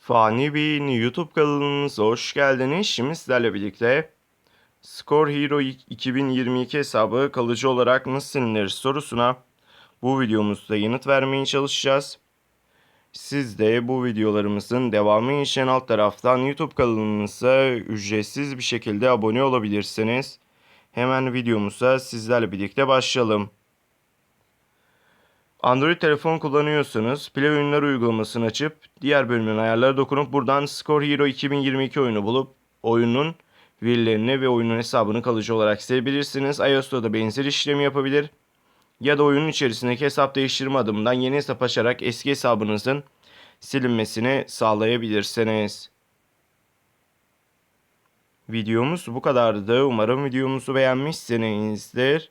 Fani Bey'in YouTube kanalımıza hoş geldiniz. Şimdi sizlerle birlikte Score Hero 2022 hesabı kalıcı olarak nasıl silinir sorusuna bu videomuzda yanıt vermeye çalışacağız. Siz de bu videolarımızın devamı için alt taraftan YouTube kanalımıza ücretsiz bir şekilde abone olabilirsiniz. Hemen videomuza sizlerle birlikte başlayalım. Android telefon kullanıyorsanız Play Oyunlar uygulamasını açıp diğer bölümün ayarlara dokunup buradan Score Hero 2022 oyunu bulup oyunun verilerini ve oyunun hesabını kalıcı olarak silebilirsiniz. iOS'ta da benzer işlemi yapabilir. Ya da oyunun içerisindeki hesap değiştirme adımından yeni hesap açarak eski hesabınızın silinmesini sağlayabilirsiniz. Videomuz bu kadardı. Umarım videomuzu beğenmişsinizdir.